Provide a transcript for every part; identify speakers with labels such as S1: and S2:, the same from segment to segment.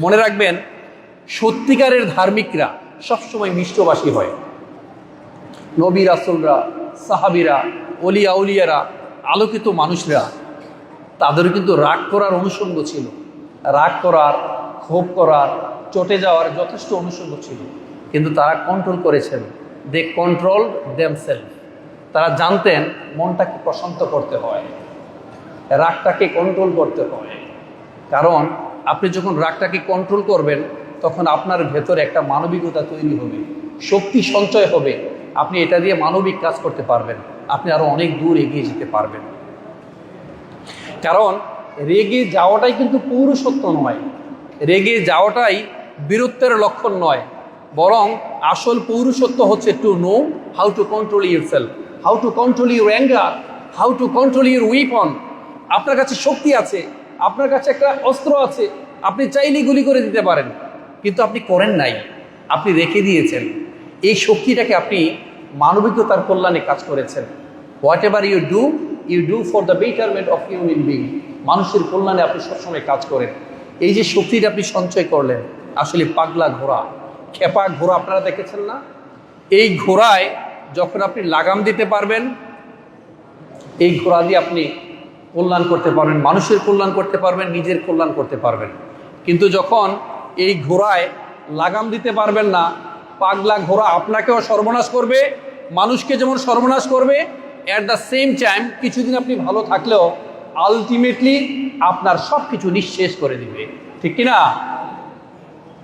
S1: মনে রাখবেন, সত্যিকারের ধার্মিকরা সবসময় মিষ্টবাসী হয়। নবী রাসুলরা, সাহাবিরা অলিয়া উলিয়ারা, আলোকিত মানুষরা, তাদের কিন্তু রাগ করার অনুষঙ্গ ছিল। রাগ করার, ক্ষোভ করার, চটে যাওয়ার যথেষ্ট অনুষঙ্গ ছিল। কিন্তু তারা কন্ট্রোল করেছেন। দে কন্ট্রোল দেমসেলফ তারা জানতেন মনটাকে প্রশান্ত করতে হয়। রাগটাকে কন্ট্রোল করতে হয়। কারণ আপনি যখন রাগটাকে কন্ট্রোল করবেন, তখন আপনার ভেতরে একটা মানবিকতা তৈরি হবে, শক্তি সঞ্চয় হবে। আপনি এটা দিয়ে মানবিক কাজ করতে পারবেন, আপনি আরও অনেক দূর এগিয়ে যেতে পারবেন। কারণ রেগে যাওয়াটাই কিন্তু পৌরসত্ব নয়। রেগে যাওয়াটাই বীরত্বের লক্ষণ নয়। বরং আসল পৌরসত্ব হচ্ছে to know how to control yourself how to control your anger how to control your weapon আপনার কাছে শক্তি আছে আপনার কাছে একটা অস্ত্র আছে, আপনি চাইলেই গুলি করে দিতে পারেন। কিন্তু আপনি করেন নাই, আপনি রেখে দিয়েছেন। এই শক্তিটাকে আপনি মানবিকতার কল্যাণে কাজ করেছেন। Whatever you do you do for the betterment of human being মানুষের কল্যাণে আপনি সবসময় কাজ করেন। এই যে শক্তিটা আপনি সঞ্চয় করলেন, আসলে পাগলা ঘোড়া। খেপা ঘোড়া আপনারা দেখেছেন না? এই ঘোড়ায় যখন আপনি লাগাম দিতে পারবেন, এই ঘোড়া দিয়ে আপনি কল্যাণ করতে পারবেন, মানুষের কল্যাণ করতে পারবেন, নিজের কল্যাণ করতে পারবেন। কিন্তু যখন এই ঘোড়ায় লাগাম দিতে পারবেন না, পাগলা ঘোড়া আপনাকেও সর্বনাশ করবে, মানুষকে যেমন সর্বনাশ করবে অ্যাট দ্য সেম টাইম কিছুদিন আপনি ভালো থাকলেও আলটিমেটলি আপনার সব কিছু নিঃশেষ করে দিবে। ঠিক কিনা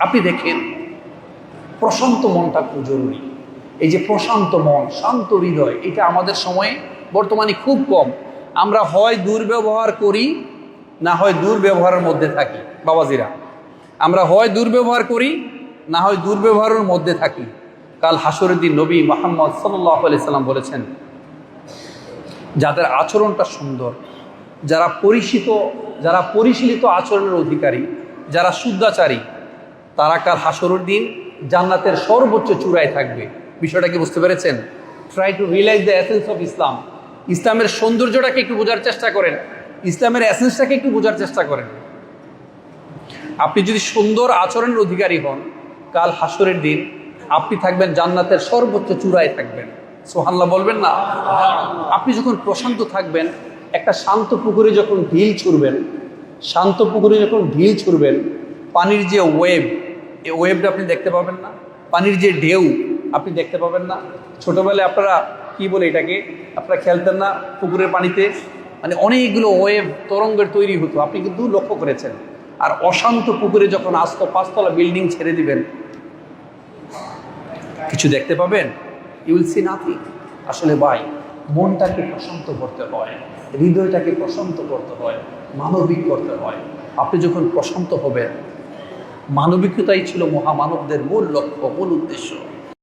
S1: আপনি দেখেন, প্রশান্ত মনটা খুব জরুরি। এই যে প্রশান্ত মন, শান্ত হৃদয়, এটা আমাদের সময়ে বর্তমানে খুব কম। আমরা হয় দুর্ব্যবহার করি, না হয় দুর্ব্যবহারের মধ্যে থাকি, বাবাজিরা। আমরা হয় দুর্ব্যবহার করি, না হয় দুর্ব্যবহারের মধ্যে থাকি। কাল হাসরুদ্দিন নবী মোহাম্মদ সাল্লাম বলেছেন, যাদের আচরণটা সুন্দর, যারা পরিচিত যারা পরিশীলিত আচরণের অধিকারী, যারা শুদ্ধাচারী, তারা কাল হাসরুর জান্নাতের সর্বোচ্চ চূড়ায় থাকবে। বিষয়টা কি বুঝতে পেরেছেন? Try to realise the essence of Islam ইসলামের সৌন্দর্যটাকে একটু বোঝার চেষ্টা করেন। ইসলামের অ্যাসেন্সটাকে একটু বোঝার চেষ্টা করেন। আপনি যদি সুন্দর আচরণের অধিকারী হন, কাল হাসরের দিন আপনি থাকবেন জান্নাতের সর্বোচ্চ চূড়ায় থাকবেন। সোহাল্লা বলবেন না? আপনি যখন প্রশান্ত থাকবেন, একটা শান্ত পুকুরে যখন ঢিল ছুড়বেন, শান্ত পুকুরে যখন ঢিল ছুড়বেন, পানির যে ওয়েব এই ওয়েবটা আপনি দেখতে পাবেন না। পানির যে ঢেউ, আপনি দেখতে পাবেন না। ছোটোবেলায় আপনারা কি বলে এটাকে? আপনারা খেলতেন না, পুকুরের পানিতে মানে অনেকগুলো ওয়েব তরঙ্গের তৈরি হতো। আপনি কিন্তু লক্ষ্য করেছেন। আর অশান্ত পুকুরে যখন আস্ত পাঁচতলা বিল্ডিং ছেড়ে দিবেন, কিছু দেখতে পাবেন? ইউ উইল সি নাথিং আসলে ভাই, মনটাকে প্রশান্ত করতে হয়, হৃদয়টাকে প্রশান্ত করতে হয়, মানবিক করতে হয়। আপনি যখন প্রশান্ত হবেন, মানবিকতাই ছিল মহামানবদের মূল লক্ষ্য, মূল উদ্দেশ্য।